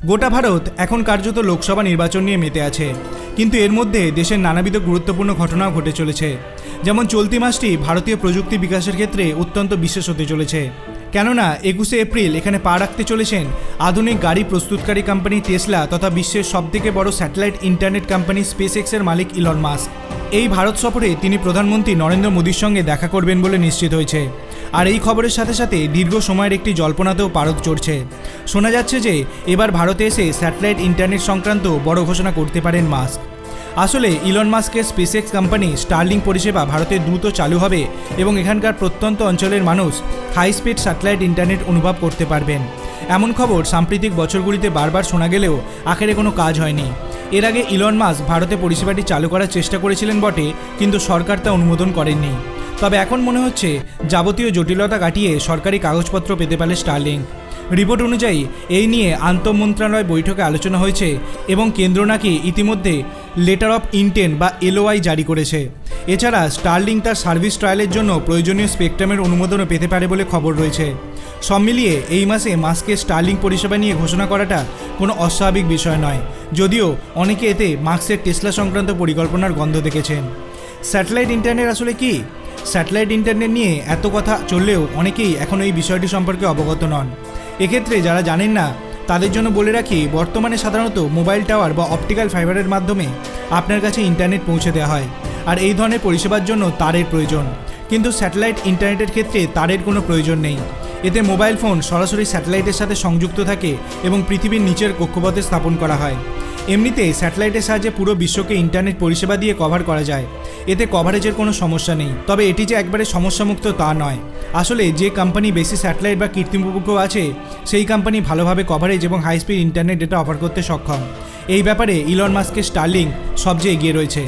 গোটা ভারত এখন কার্যত লোকসভা নির্বাচন নিয়ে মেতে আছে। কিন্তু এর মধ্যে দেশের নানাবিধ গুরুত্বপূর্ণ ঘটনাও ঘটে চলেছে। যেমন চলতি মাসটি ভারতীয় প্রযুক্তি বিকাশের ক্ষেত্রে অত্যন্ত বিশেষ হতে চলেছে। কেননা একুশে এপ্রিল এখানে পা রাখতে চলেছেন আধুনিক গাড়ি প্রস্তুতকারী কোম্পানি টেসলা তথা বিশ্বের সবথেকে বড় স্যাটেলাইট ইন্টারনেট কোম্পানি স্পেস এক্সের মালিক ইলন মাস্ক এই ভারত সফরে তিনি প্রধানমন্ত্রী নরেন্দ্র মোদীর সঙ্গে দেখা করবেন বলে নিশ্চিত হয়েছে। আর এই খবরের সাথে সাথে দীর্ঘ সময়ের একটি জল্পনাতেও পারদ চড়ছে। শোনা যাচ্ছে যে, এবার ভারতে এসে স্যাটেলাইট ইন্টারনেট সংক্রান্ত বড় ঘোষণা করতে পারেন মাস্ক। আসলে ইলন মাস্কের স্পেসএক্স কোম্পানি স্টারলিং পরিষেবা ভারতে দ্রুত চালু হবে এবং এখানকার প্রত্যন্ত অঞ্চলের মানুষ হাই স্পিড স্যাটেলাইট ইন্টারনেট অনুভব করতে পারবেন। এমন খবর সাম্প্রতিক বছরগুলিতে বারবার শোনা গেলেও আখেরে কোনো কাজ হয়নি। এর আগে ইলন মাস ভারতে পরিষেবাটি চালু করার চেষ্টা করেছিলেন বটে, কিন্তু সরকার তা অনুমোদন করেননি। তবে এখন মনে হচ্ছে যাবতীয় জটিলতা কাটিয়ে সরকারি কাগজপত্র পেতে পারে স্টারলিংক রিপোর্ট অনুযায়ী, এই নিয়ে আন্তঃমন্ত্রণালয় বৈঠকে আলোচনা হয়েছে এবং কেন্দ্র নাকি ইতিমধ্যে লেটার অফ ইন্টেন বা এলওআই জারি করেছে। এছাড়া স্টারলিং তার সার্ভিস ট্রায়ালের জন্য প্রয়োজনীয় স্পেকট্রামের অনুমোদনও পেতে পারে বলে খবর রয়েছে। সব মিলিয়ে এই মাসে মাস্কের স্টারলিং পরিষেবা নিয়ে ঘোষণা করাটা কোনো অস্বাভাবিক বিষয় নয়। যদিও অনেকে এতে মাস্কের টেসলা সংক্রান্ত পরিকল্পনার গন্ধ দেখেছেন। স্যাটেলাইট ইন্টারনেট আসলে কি? স্যাটেলাইট ইন্টারনেট নিয়ে এত কথা চললেও অনেকেই এখন এই বিষয়টি সম্পর্কে অবগত নন। এক্ষেত্রে যারা জানেন না, তাদের জন্য বলে রাখি, বর্তমানে সাধারণত মোবাইল টাওয়ার বা অপটিক্যাল ফাইবারের মাধ্যমে আপনার কাছে ইন্টারনেট পৌঁছে দেওয়া হয়। আর এই ধরনের পরিষেবার জন্য তারের প্রয়োজন। কিন্তু স্যাটেলাইট ইন্টারনেটের ক্ষেত্রে তারের কোনো প্রয়োজন নেই। এতে মোবাইল ফোন সরাসরি স্যাটেলাইটের সাথে সংযুক্ত থাকে এবং পৃথিবীর নিচের কক্ষপথে স্থাপন করা হয়। এমনিতে স্যাটেলাইটের সাহায্যে পুরো বিশ্বকে ইন্টারনেট পরিষেবা দিয়ে কভার করা যায়। এতে কভারেজের কোনো সমস্যা নেই। তবে এটি যে একবারে সমস্যামুক্ত তা নয়। আসলে যে কোম্পানি বেশি স্যাটেলাইট বা কৃত্রিম উপগ্রহ আছে, সেই কোম্পানি ভালোভাবে কভারেজ এবং high speed internet data offer করতে সক্ষম। এই ব্যাপারে ইলন মাস্কের স্টার্লিং সবচেয়ে এগিয়ে রয়েছে।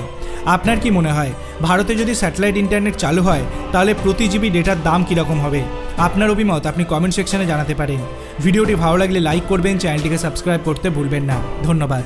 আপনার কি মনে হয়, ভারতে যদি স্যাটেলাইট ইন্টারনেট চালু হয়, তাহলে প্রতি জিবি ডেটার দাম কীরকম হবে? আপনার অভিমত আপনি কমেন্ট সেকশনে জানাতে পারেন। ভিডিওটি ভালো লাগলে লাইক করবেন চ্যানেলটিকে সাবস্ক্রাইব করতে ভুলবেন না। ধন্যবাদ।